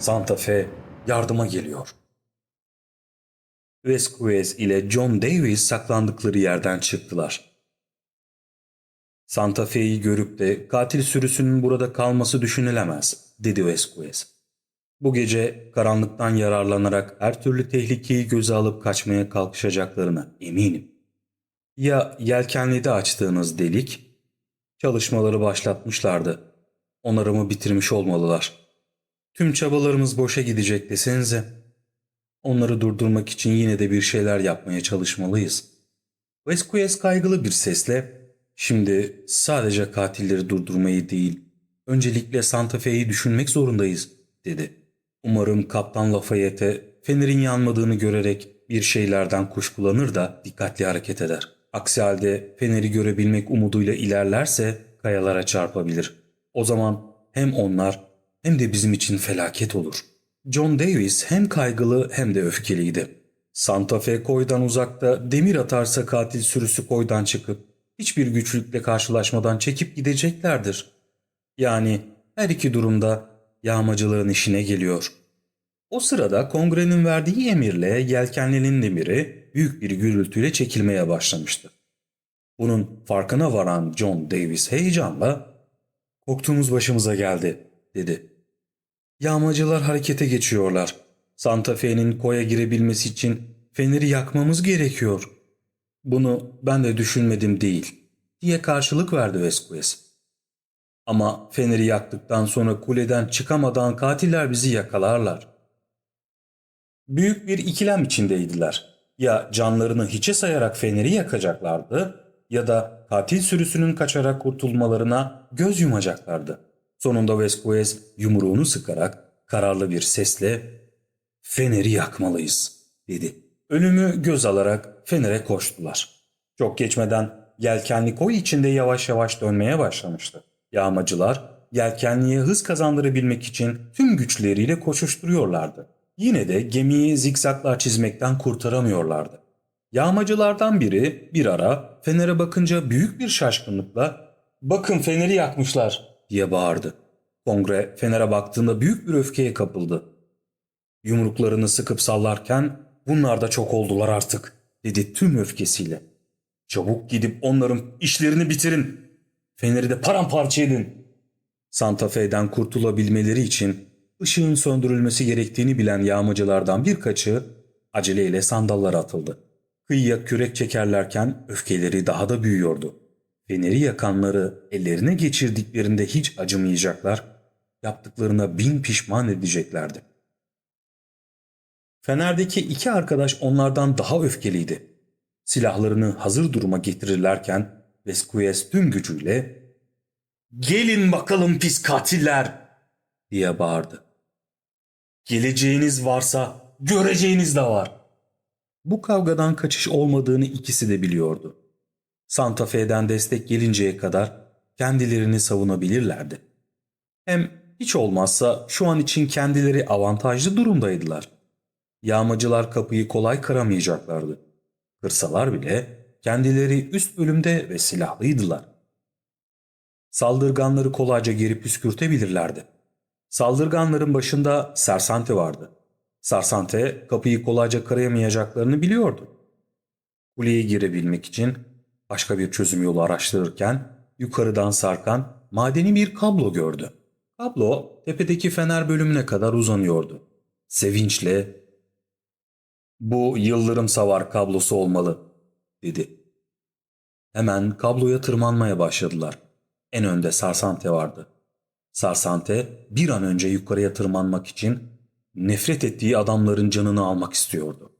Santa Fe yardıma geliyor. Vasquez ile John Davis saklandıkları yerden çıktılar. Santa Fe'yi görüp de katil sürüsünün burada kalması düşünülemez, dedi Vasquez. Bu gece karanlıktan yararlanarak her türlü tehlikeyi göze alıp kaçmaya kalkışacaklarına eminim. Ya yelkenlide açtığınız delik? Çalışmaları başlatmışlardı. Onarımı bitirmiş olmalılar. Tüm çabalarımız boşa gidecek desenize. Onları durdurmak için yine de bir şeyler yapmaya çalışmalıyız. Vasquez kaygılı bir sesle Şimdi sadece katilleri durdurmayı değil, öncelikle Santa Fe'yi düşünmek zorundayız, dedi. Umarım Kaptan Lafayette fenerin yanmadığını görerek bir şeylerden kuşkulanır da dikkatli hareket eder. Aksi halde feneri görebilmek umuduyla ilerlerse kayalara çarpabilir. O zaman hem onlar hem de bizim için felaket olur. John Davis hem kaygılı hem de öfkeliydi. Santa Fe koydan uzakta demir atarsa katil sürüsü koydan çıkıp hiçbir güçlükle karşılaşmadan çekip gideceklerdir. Yani her iki durumda yağmacılığın işine geliyor. O sırada kongrenin verdiği emirle yelkenlinin demiri büyük bir gürültüyle çekilmeye başlamıştı. Bunun farkına varan John Davis heyecanla ''Korktuğumuz başımıza geldi.'' dedi. ''Yağmacılar harekete geçiyorlar. Santa Fe'nin koya girebilmesi için feneri yakmamız gerekiyor.'' Bunu ben de düşünmedim değil diye karşılık verdi Vesquez. Ama feneri yaktıktan sonra kuleden çıkamadan katiller bizi yakalarlar. Büyük bir ikilem içindeydiler. Ya canlarını hiçe sayarak feneri yakacaklardı ya da katil sürüsünün kaçarak kurtulmalarına göz yumacaklardı. Sonunda Vesquez yumruğunu sıkarak kararlı bir sesle ''Feneri yakmalıyız.'' dedi. Ölümü göz alarak Fener'e koştular. Çok geçmeden yelkenli koy içinde yavaş yavaş dönmeye başlamıştı. Yağmacılar yelkenliye hız kazandırabilmek için tüm güçleriyle koşuşturuyorlardı. Yine de gemiyi zikzaklar çizmekten kurtaramıyorlardı. Yağmacılardan biri bir ara Fener'e bakınca büyük bir şaşkınlıkla ''Bakın Fener'i yakmışlar!'' Diye bağırdı. Kongre Fener'e baktığında büyük bir öfkeye kapıldı. Yumruklarını sıkıp sallarken bunlar da çok oldular artık dedi tüm öfkesiyle. Çabuk gidip onların işlerini bitirin. Feneri de paramparça edin. Santa Fe'den kurtulabilmeleri için ışığın söndürülmesi gerektiğini bilen yağmacılardan birkaçı aceleyle sandallara atıldı. Kıyıya kürek çekerlerken öfkeleri daha da büyüyordu. Feneri yakanları ellerine geçirdiklerinde hiç acımayacaklar, yaptıklarına bin pişman edeceklerdi. Fener'deki iki arkadaş onlardan daha öfkeliydi. Silahlarını hazır duruma getirirlerken Vesquez tüm gücüyle ''Gelin bakalım pis katiller!'' diye bağırdı. ''Geleceğiniz varsa göreceğiniz de var.'' Bu kavgadan kaçış olmadığını ikisi de biliyordu. Santa Fe'den destek gelinceye kadar kendilerini savunabilirlerdi. Hem hiç olmazsa şu an için kendileri avantajlı durumdaydılar. Yağmacılar kapıyı kolay kıramayacaklardı. Kırsalar bile kendileri üst bölümde ve silahlıydılar. Saldırganları kolayca geri püskürtebilirlerdi. Saldırganların başında Sersante vardı. Sersante kapıyı kolayca kırayamayacaklarını biliyordu. Kuleye girebilmek için başka bir çözüm yolu araştırırken yukarıdan sarkan madeni bir kablo gördü. Kablo tepedeki fener bölümüne kadar uzanıyordu. Sevinçle bu yıldırım savar kablosu olmalı dedi. Hemen kabloya tırmanmaya başladılar. En önde Sarsante vardı. Sarsante bir an önce yukarıya tırmanmak için nefret ettiği adamların canını almak istiyordu.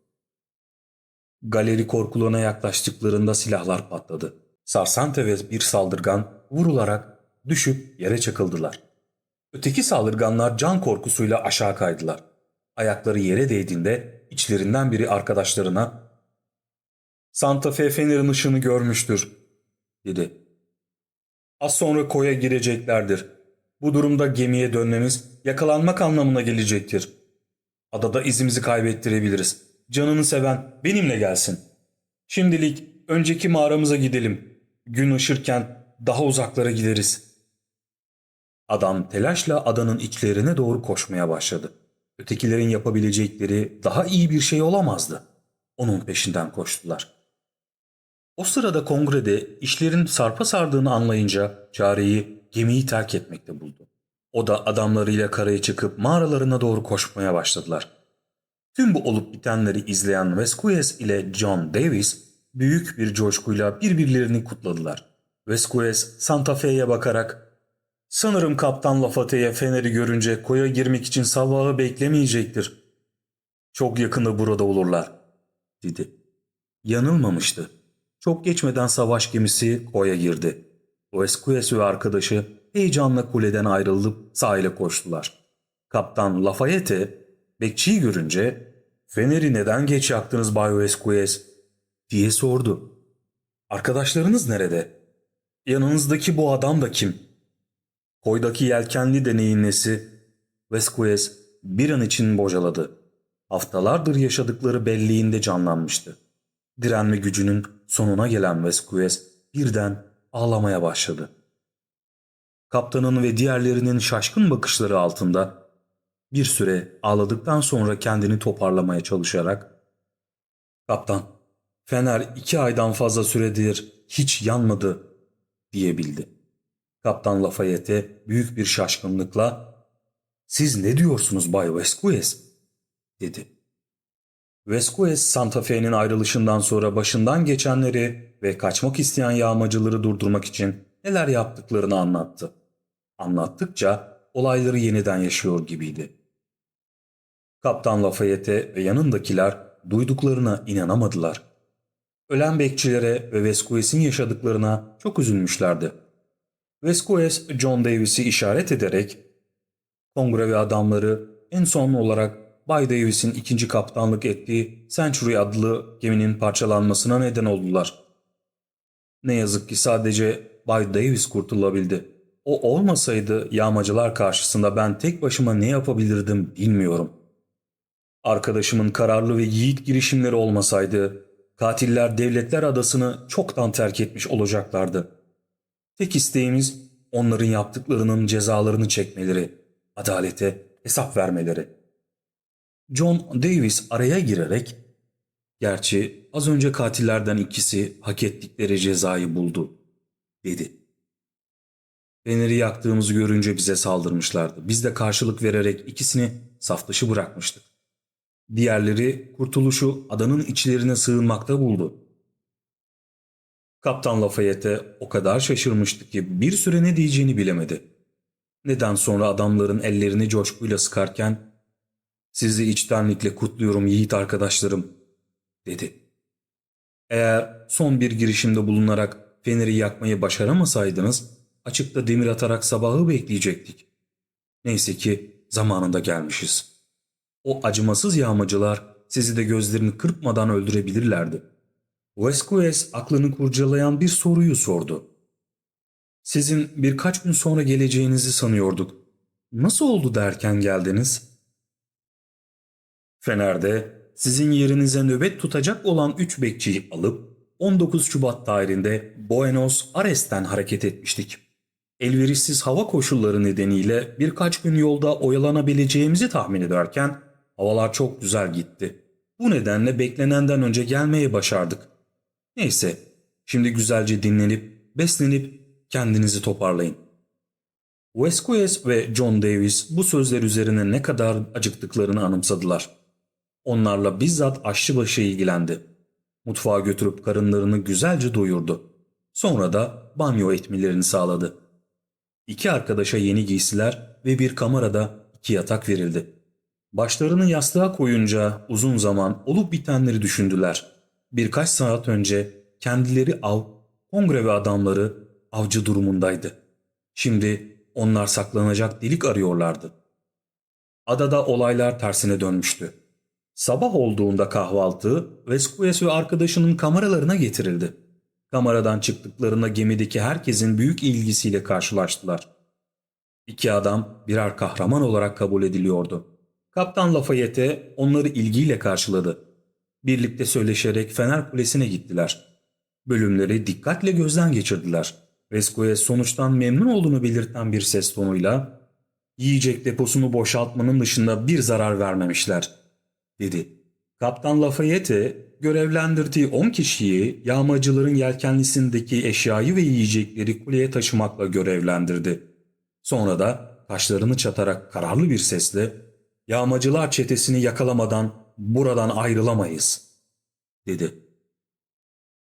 Galeri korkuluğuna yaklaştıklarında silahlar patladı. Sarsante ve bir saldırgan vurularak düşüp yere çakıldılar. Öteki saldırganlar can korkusuyla aşağı kaydılar. Ayakları yere değdiğinde içlerinden biri arkadaşlarına ''Santa Fe fenerin ışığını görmüştür.'' dedi. ''Az sonra koya gireceklerdir. Bu durumda gemiye dönmemiz yakalanmak anlamına gelecektir. Adada izimizi kaybettirebiliriz. Canını seven benimle gelsin. Şimdilik önceki mağaramıza gidelim. Gün ışırken daha uzaklara gideriz.'' Adam telaşla adanın içlerine doğru koşmaya başladı. Ötekilerin yapabilecekleri daha iyi bir şey olamazdı. Onun peşinden koştular. O sırada kongrede işlerin sarpa sardığını anlayınca çareyi gemiyi terk etmekte buldu. O da adamlarıyla karaya çıkıp mağaralarına doğru koşmaya başladılar. Tüm bu olup bitenleri izleyen Vesquez ile John Davis büyük bir coşkuyla birbirlerini kutladılar. Vesquez Santa Fe'ye bakarak ''Sanırım Kaptan Lafate'ye Fener'i görünce koya girmek için sabahı beklemeyecektir. Çok yakında burada olurlar.'' dedi. Yanılmamıştı. Çok geçmeden savaş gemisi koya girdi. Vesquez ve arkadaşı heyecanla kuleden ayrılıp sahile koştular. Kaptan Lafayette bekçiyi görünce ''Fener'i neden geç yaktınız Bay Vesquez?'' diye sordu. ''Arkadaşlarınız nerede? Yanınızdaki bu adam da kim?'' Koydaki yelkenli deneyin nesi? Vesquez bir an için bocaladı. Haftalardır yaşadıkları belliğinde canlanmıştı. Direnme gücünün sonuna gelen Vesquez birden ağlamaya başladı. Kaptanın ve diğerlerinin şaşkın bakışları altında bir süre ağladıktan sonra kendini toparlamaya çalışarak ''Kaptan, fener iki aydan fazla süredir hiç yanmadı.'' diyebildi. Kaptan Lafayette büyük bir şaşkınlıkla ''Siz ne diyorsunuz Bay Vesquez?'' dedi. Vesquez Santa Fe'nin ayrılışından sonra başından geçenleri ve kaçmak isteyen yağmacıları durdurmak için neler yaptıklarını anlattı. Anlattıkça olayları yeniden yaşıyor gibiydi. Kaptan Lafayette ve yanındakiler duyduklarına inanamadılar. Ölen bekçilere ve Vesquez'in yaşadıklarına çok üzülmüşlerdi. Vesquez, John Davis'i işaret ederek kongre ve adamları en son olarak Bay Davis'in ikinci kaptanlık ettiği Century adlı geminin parçalanmasına neden oldular. Ne yazık ki sadece Bay Davis kurtulabildi. O olmasaydı yağmacılar karşısında ben tek başıma ne yapabilirdim bilmiyorum. Arkadaşımın kararlı ve yiğit girişimleri olmasaydı katiller devletler adasını çoktan terk etmiş olacaklardı. Tek isteğimiz onların yaptıklarının cezalarını çekmeleri, adalete hesap vermeleri. John Davis araya girerek, gerçi az önce katillerden ikisi hak ettikleri cezayı buldu, dedi. Feneri yaktığımızı görünce bize saldırmışlardı. Biz de karşılık vererek ikisini saf dışı bırakmıştık. Diğerleri kurtuluşu adanın içlerine sığınmakta buldu. Kaptan Lafayette o kadar şaşırmıştı ki bir süre ne diyeceğini bilemedi. Neden sonra adamların ellerini coşkuyla sıkarken ''Sizi içtenlikle kutluyorum yiğit arkadaşlarım'' dedi. Eğer son bir girişimde bulunarak feneri yakmayı başaramasaydınız açıkta demir atarak sabahı bekleyecektik. Neyse ki zamanında gelmişiz. O acımasız yağmacılar sizi de gözlerini kırpmadan öldürebilirlerdi. Vesquez aklını kurcalayan bir soruyu sordu. Sizin birkaç gün sonra geleceğinizi sanıyorduk. Nasıl oldu derken geldiniz? Fener'de sizin yerinize nöbet tutacak olan üç bekçiyi alıp 19 Şubat tarihinde Buenos Aires'ten hareket etmiştik. Elverişsiz hava koşulları nedeniyle birkaç gün yolda oyalanabileceğimizi tahmin ederken havalar çok güzel gitti. Bu nedenle beklenenden önce gelmeyi başardık. Neyse, şimdi güzelce dinlenip, beslenip kendinizi toparlayın. Vesquez ve John Davis bu sözler üzerine ne kadar acıktıklarını anımsadılar. Onlarla bizzat aşçıbaşı ilgilendi. Mutfağa götürüp karınlarını güzelce doyurdu. Sonra da banyo etmelerini sağladı. İki arkadaşa yeni giysiler ve bir kamerada iki yatak verildi. Başlarını yastığa koyunca uzun zaman olup bitenleri düşündüler. Birkaç saat önce kendileri av, kongre ve adamları avcı durumundaydı. Şimdi onlar saklanacak delik arıyorlardı. Adada olaylar tersine dönmüştü. Sabah olduğunda kahvaltı Vesquez ve arkadaşının kameralarına getirildi. Kameradan çıktıklarında gemideki herkesin büyük ilgisiyle karşılaştılar. İki adam birer kahraman olarak kabul ediliyordu. Kaptan Lafayette onları ilgiyle karşıladı. Birlikte söyleşerek Fener Kulesi'ne gittiler. Bölümleri dikkatle gözden geçirdiler. Vesquez sonuçtan memnun olduğunu belirten bir ses tonuyla Yiyecek deposunu boşaltmanın dışında bir zarar vermemişler, dedi. Kaptan Lafayette görevlendirdiği 10 kişiyi yağmacıların yelkenlisindeki eşyayı ve yiyecekleri kuleye taşımakla görevlendirdi. Sonra da kaşlarını çatarak kararlı bir sesle yağmacılar çetesini yakalamadan buradan ayrılamayız, dedi.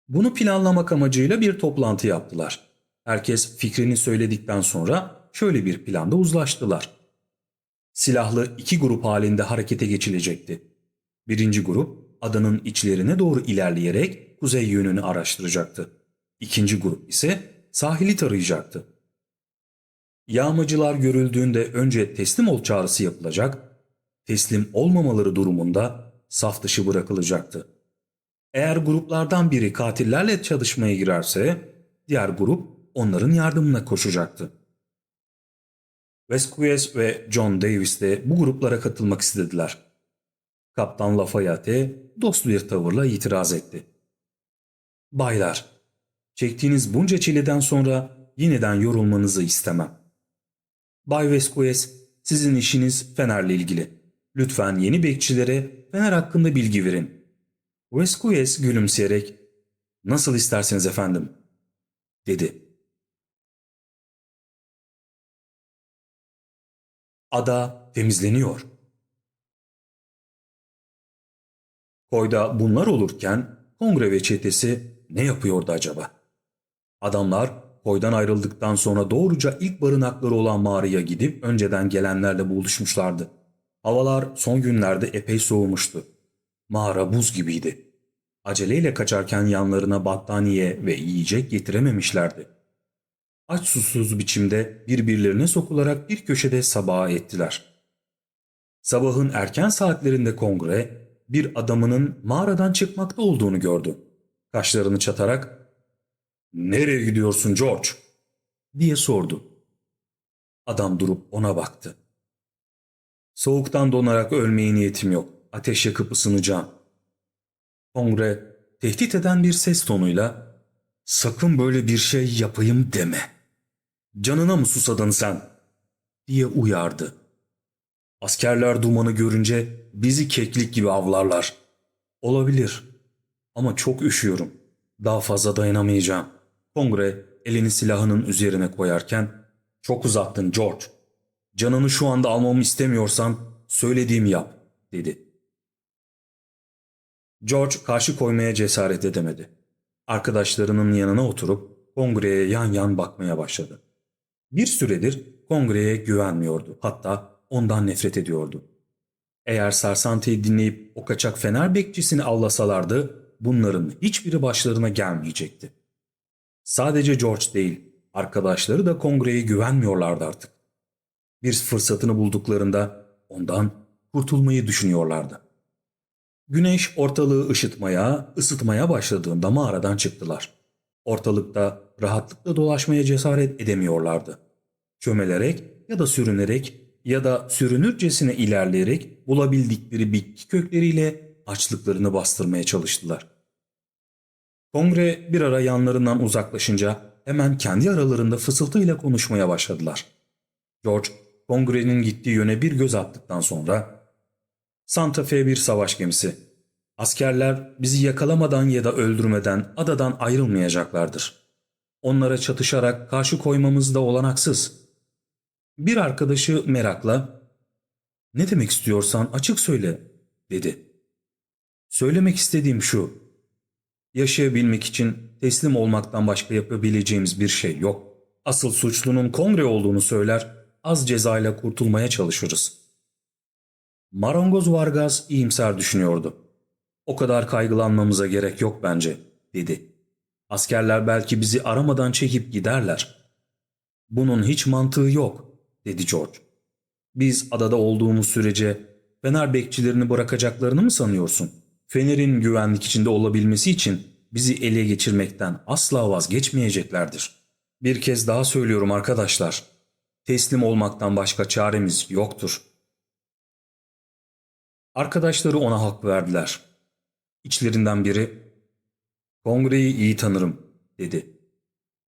Bunu planlamak amacıyla bir toplantı yaptılar. Herkes fikrini söyledikten sonra şöyle bir planda uzlaştılar. Silahlı iki grup halinde harekete geçilecekti. Birinci grup adanın içlerine doğru ilerleyerek kuzey yönünü araştıracaktı. İkinci grup ise sahili tarayacaktı. Yağmacılar görüldüğünde önce teslim ol çağrısı yapılacak, teslim olmamaları durumunda saf dışı bırakılacaktı. Eğer gruplardan biri katillerle çalışmaya girerse diğer grup onların yardımına koşacaktı. Vasquez ve John Davis de bu gruplara katılmak istediler. Kaptan Lafayette dost bir tavırla itiraz etti. Baylar, çektiğiniz bunca çileden sonra yeniden yorulmanızı istemem. Bay Vasquez, sizin işiniz Fener'le ilgili. Lütfen yeni bekçilere Fener hakkında bilgi verin. Vasquez gülümseyerek, ''Nasıl isterseniz efendim.'' dedi. Ada temizleniyor. Koyda bunlar olurken kongre ve çetesi ne yapıyordu acaba? Adamlar koydan ayrıldıktan sonra doğruca ilk barınakları olan mağaraya gidip önceden gelenlerle buluşmuşlardı. Havalar son günlerde epey soğumuştu. Mağara buz gibiydi. Aceleyle kaçarken yanlarına battaniye ve yiyecek getirememişlerdi. Aç susuz biçimde birbirlerine sokularak bir köşede sabaha ettiler. Sabahın erken saatlerinde kongre bir adamının mağaradan çıkmakta olduğunu gördü. Kaşlarını çatarak ''Nereye gidiyorsun George?'' diye sordu. Adam durup ona baktı. Soğuktan donarak ölmeye niyetim yok. Ateş yakıp ısınacağım. Kongre tehdit eden bir ses tonuyla sakın böyle bir şey yapayım deme. Canına mı susadın sen? diye uyardı. Askerler dumanı görünce bizi keklik gibi avlarlar. Olabilir ama çok üşüyorum. Daha fazla dayanamayacağım. Kongre elini silahının üzerine koyarken çok uzattın George. Canını şu anda almamı istemiyorsan söylediğimi yap dedi. George karşı koymaya cesaret edemedi. Arkadaşlarının yanına oturup kongreye yan yan bakmaya başladı. Bir süredir kongreye güvenmiyordu. Hatta ondan nefret ediyordu. Eğer Sarsante'yi dinleyip o kaçak fener bekçisini avlasalardı bunların hiçbiri başlarına gelmeyecekti. Sadece George değil, arkadaşları da kongreye güvenmiyorlardı artık. Bir fırsatını bulduklarında ondan kurtulmayı düşünüyorlardı. Güneş ortalığı ışıtmaya, ısıtmaya başladığında mağaradan çıktılar. Ortalıkta rahatlıkla dolaşmaya cesaret edemiyorlardı. Çömelerek ya da sürünerek ya da sürünürcesine ilerleyerek bulabildikleri bitki kökleriyle açlıklarını bastırmaya çalıştılar. Kongre bir ara yanlarından uzaklaşınca hemen kendi aralarında fısıltıyla konuşmaya başladılar. George, kongrenin gittiği yöne bir göz attıktan sonra Santa Fe bir savaş gemisi. Askerler bizi yakalamadan ya da öldürmeden adadan ayrılmayacaklardır. Onlara çatışarak karşı koymamız da olanaksız. Bir arkadaşı merakla ''Ne demek istiyorsan açık söyle'' dedi. Söylemek istediğim şu. Yaşayabilmek için teslim olmaktan başka yapabileceğimiz bir şey yok. Asıl suçlunun kongre olduğunu söyler, az cezayla kurtulmaya çalışırız. Marangoz Vargas iyimser düşünüyordu. O kadar kaygılanmamıza gerek yok bence, dedi. Askerler belki bizi aramadan çekip giderler. Bunun hiç mantığı yok, dedi George. Biz adada olduğumuz sürece Fener bekçilerini bırakacaklarını mı sanıyorsun? Fener'in güvenlik içinde olabilmesi için bizi ele geçirmekten asla vazgeçmeyeceklerdir. Bir kez daha söylüyorum arkadaşlar. Teslim olmaktan başka çaremiz yoktur. Arkadaşları ona hak verdiler. İçlerinden biri, ''Kongreyi iyi tanırım.'' dedi.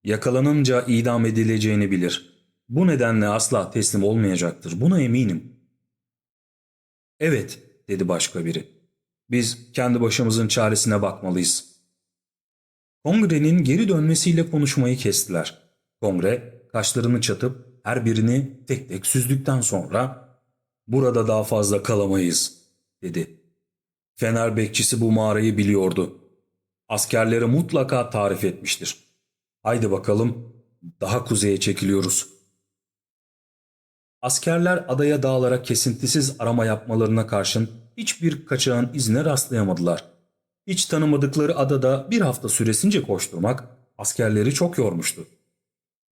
''Yakalanınca idam edileceğini bilir. Bu nedenle asla teslim olmayacaktır. Buna eminim. Evet, dedi başka biri. Biz kendi başımızın çaresine bakmalıyız. Kongrenin geri dönmesiyle konuşmayı kestiler. Kongre kaşlarını çatıp her birini tek tek süzdükten sonra ''Burada daha fazla kalamayız.'' dedi. Fener bekçisi bu mağarayı biliyordu. Askerlere mutlaka tarif etmiştir. Haydi bakalım daha kuzeye çekiliyoruz. Askerler adaya dağılarak kesintisiz arama yapmalarına karşın hiçbir kaçağın izine rastlayamadılar. Hiç tanımadıkları adada bir hafta süresince koşturmak askerleri çok yormuştu.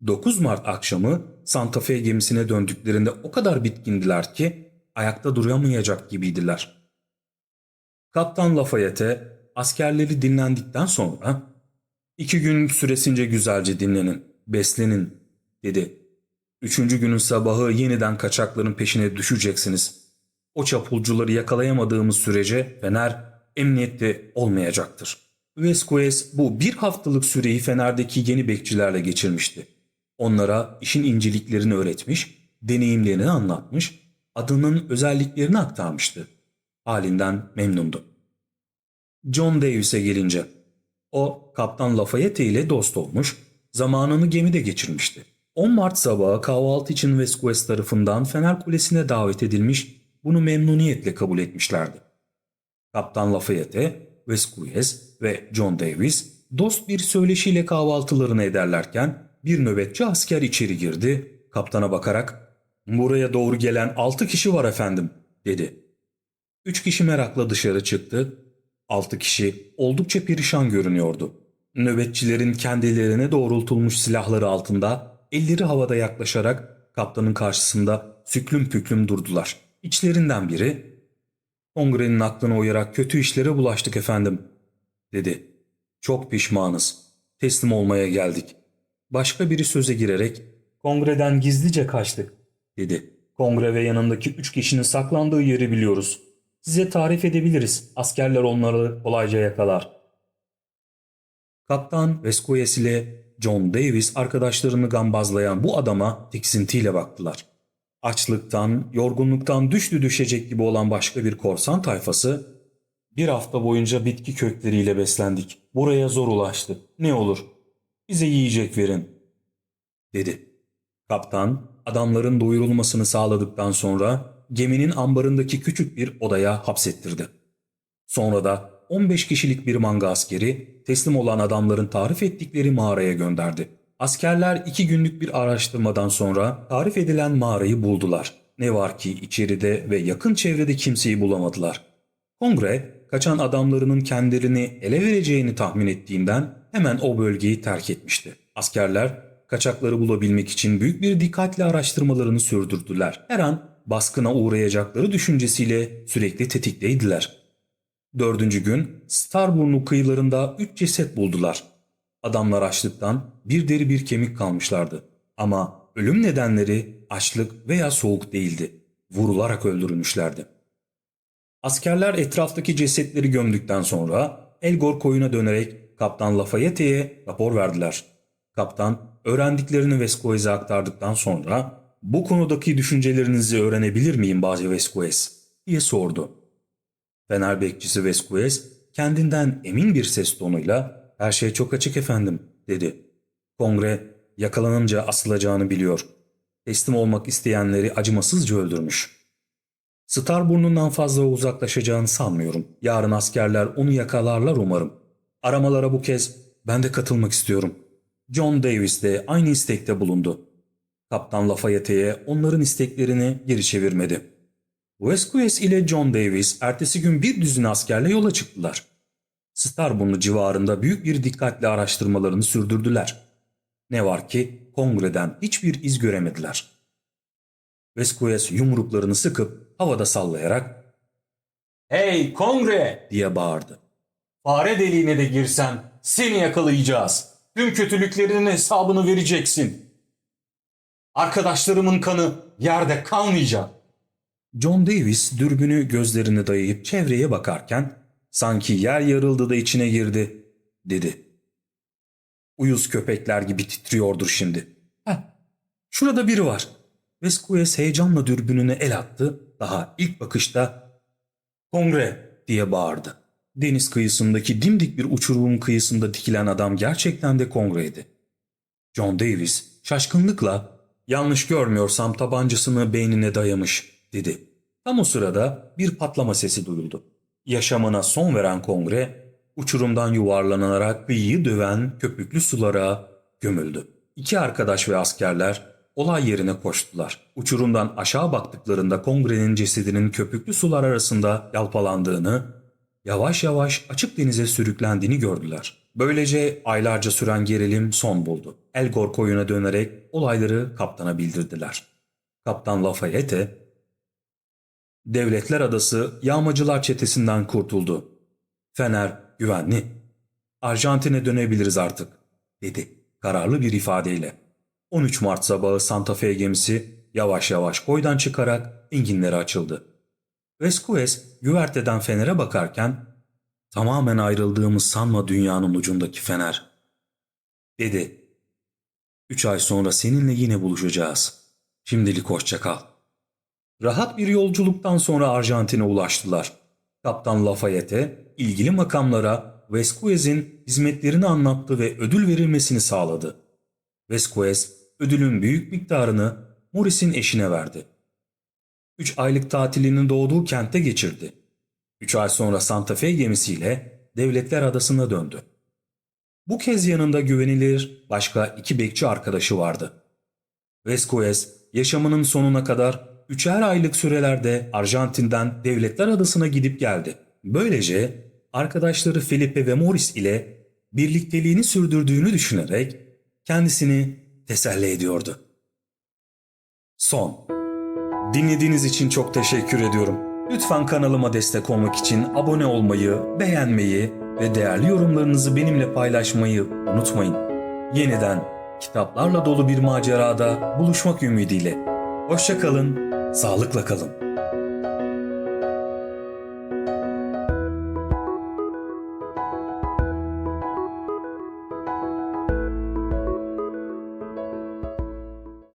9 Mart akşamı Santa Fe gemisine döndüklerinde o kadar bitkindiler ki ayakta duramayacak gibiydiler. Kaptan Lafayette askerleri dinlendikten sonra iki gün süresince güzelce dinlenin, beslenin dedi. Üçüncü günün sabahı yeniden kaçakların peşine düşeceksiniz. O çapulcuları yakalayamadığımız sürece Fener emniyette olmayacaktır. Vesquez bu bir haftalık süreyi Fener'deki yeni bekçilerle geçirmişti. Onlara işin inceliklerini öğretmiş, deneyimlerini anlatmış, adının özelliklerini aktarmıştı. Halinden memnundu. John Davis'e gelince, o Kaptan Lafayette ile dost olmuş, zamanını gemide geçirmişti. 10 Mart sabahı kahvaltı için Vesquez tarafından Fener Kulesi'ne davet edilmiş, bunu memnuniyetle kabul etmişlerdi. Kaptan Lafayette, Vesquez ve John Davis dost bir söyleşiyle kahvaltılarını ederlerken bir nöbetçi asker içeri girdi. Kaptana bakarak ''Buraya doğru gelen altı kişi var efendim'' dedi. Üç kişi merakla dışarı çıktı. Altı kişi oldukça perişan görünüyordu. Nöbetçilerin kendilerine doğrultulmuş silahları altında elleri havada yaklaşarak kaptanın karşısında süklüm püklüm durdular. İçlerinden biri Kongrenin aklına uyarak kötü işlere bulaştık efendim, dedi. Çok pişmanız. Teslim olmaya geldik. Başka biri söze girerek, kongreden gizlice kaçtık, dedi. Kongre ve yanındaki üç kişinin saklandığı yeri biliyoruz. Size tarif edebiliriz. Askerler onları kolayca yakalar. Kaptan Vesquez ile John Davis arkadaşlarını gambazlayan bu adama tiksintiyle baktılar. Açlıktan, yorgunluktan düştü düşecek gibi olan başka bir korsan tayfası, bir hafta boyunca bitki kökleriyle beslendik. Buraya zor ulaştı. Ne olur, bize yiyecek verin, dedi. Kaptan, adamların doyurulmasını sağladıktan sonra geminin ambarındaki küçük bir odaya hapsettirdi. Sonra da 15 kişilik bir manga askeri teslim olan adamların tarif ettikleri mağaraya gönderdi. Askerler iki günlük bir araştırmadan sonra tarif edilen mağarayı buldular. Ne var ki içeride ve yakın çevrede kimseyi bulamadılar. Kongre kaçan adamlarının kendilerini ele vereceğini tahmin ettiğinden hemen o bölgeyi terk etmişti. Askerler kaçakları bulabilmek için büyük bir dikkatle araştırmalarını sürdürdüler. Her an baskına uğrayacakları düşüncesiyle sürekli tetikteydiler. Dördüncü gün Starburnu kıyılarında üç ceset buldular. Adamlar açlıktan bir deri bir kemik kalmışlardı. Ama ölüm nedenleri açlık veya soğuk değildi. Vurularak öldürülmüşlerdi. Askerler etraftaki cesetleri gömdükten sonra Elgor koyuna dönerek Kaptan Lafayette'ye rapor verdiler. Kaptan öğrendiklerini Vesquez'e aktardıktan sonra bu konudaki düşüncelerinizi öğrenebilir miyim Bazı Vesquez diye sordu. Fener bekçisi Vesquez kendinden emin bir ses tonuyla her şey çok açık efendim dedi. Kongre yakalanınca asılacağını biliyor. Teslim olmak isteyenleri acımasızca öldürmüş. Star burnundan fazla uzaklaşacağını sanmıyorum. Yarın askerler onu yakalarlar umarım. Aramalara bu kez ben de katılmak istiyorum. John Davis de aynı istekte bulundu. Kaptan Lafayette'ye onların isteklerini geri çevirmedi. Vesquez ile John Davis ertesi gün bir düzine askerle yola çıktılar. Starburnu civarında büyük bir dikkatle araştırmalarını sürdürdüler. Ne var ki kongreden hiçbir iz göremediler. Vesquez yumruklarını sıkıp havada sallayarak ''Hey kongre!'' diye bağırdı. ''Fare deliğine de girsen seni yakalayacağız. Tüm kötülüklerinin hesabını vereceksin. Arkadaşlarımın kanı yerde kalmayacak.'' John Davis dürbünü gözlerini dayayıp çevreye bakarken Sanki yer yarıldı da içine girdi, dedi. Uyuz köpekler gibi titriyordur şimdi. Heh, Şurada biri var. Vesquez heyecanla dürbününe el attı. Daha ilk bakışta Kongre diye bağırdı. Deniz kıyısındaki dimdik bir uçurumun kıyısında dikilen adam gerçekten de kongreydi. John Davis şaşkınlıkla yanlış görmüyorsam tabancasını beynine dayamış dedi. Tam o sırada bir patlama sesi duyuldu. Yaşamına son veren kongre uçurumdan yuvarlanarak kıyıyı döven köpüklü sulara gömüldü. İki arkadaş ve askerler olay yerine koştular. Uçurumdan aşağı baktıklarında kongrenin cesedinin köpüklü sular arasında yalpalandığını, yavaş yavaş açık denize sürüklendiğini gördüler. Böylece aylarca süren gerilim son buldu. El Gore koyuna dönerek olayları kaptana bildirdiler. Kaptan Lafayette, Devletler Adası yağmacılar çetesinden kurtuldu. Fener güvenli. Arjantin'e dönebiliriz artık, dedi kararlı bir ifadeyle. 13 Mart sabahı Santa Fe gemisi yavaş yavaş koydan çıkarak enginlere açıldı. Vesquez güverteden fenere bakarken tamamen ayrıldığımız sanma dünyanın ucundaki fener, dedi. Üç ay sonra seninle yine buluşacağız. Şimdilik hoşça kal. Rahat bir yolculuktan sonra Arjantin'e ulaştılar. Kaptan Lafayette ilgili makamlara Vesquez'in hizmetlerini anlattı ve ödül verilmesini sağladı. Vesquez ödülün büyük miktarını Morris'in eşine verdi. Üç aylık tatilini doğduğu kentte geçirdi. Üç ay sonra Santa Fe gemisiyle Devletler Adası'na döndü. Bu kez yanında güvenilir başka iki bekçi arkadaşı vardı. Vesquez yaşamının sonuna kadar üçer aylık sürelerde Arjantin'den Devletler Adası'na gidip geldi. Böylece arkadaşları Felipe ve Morris ile birlikteliğini sürdürdüğünü düşünerek kendisini teselli ediyordu. Son. Dinlediğiniz için çok teşekkür ediyorum. Lütfen kanalıma destek olmak için abone olmayı, beğenmeyi ve değerli yorumlarınızı benimle paylaşmayı unutmayın. Yeniden kitaplarla dolu bir macerada buluşmak ümidiyle. Hoşça kalın, sağlıkla kalın.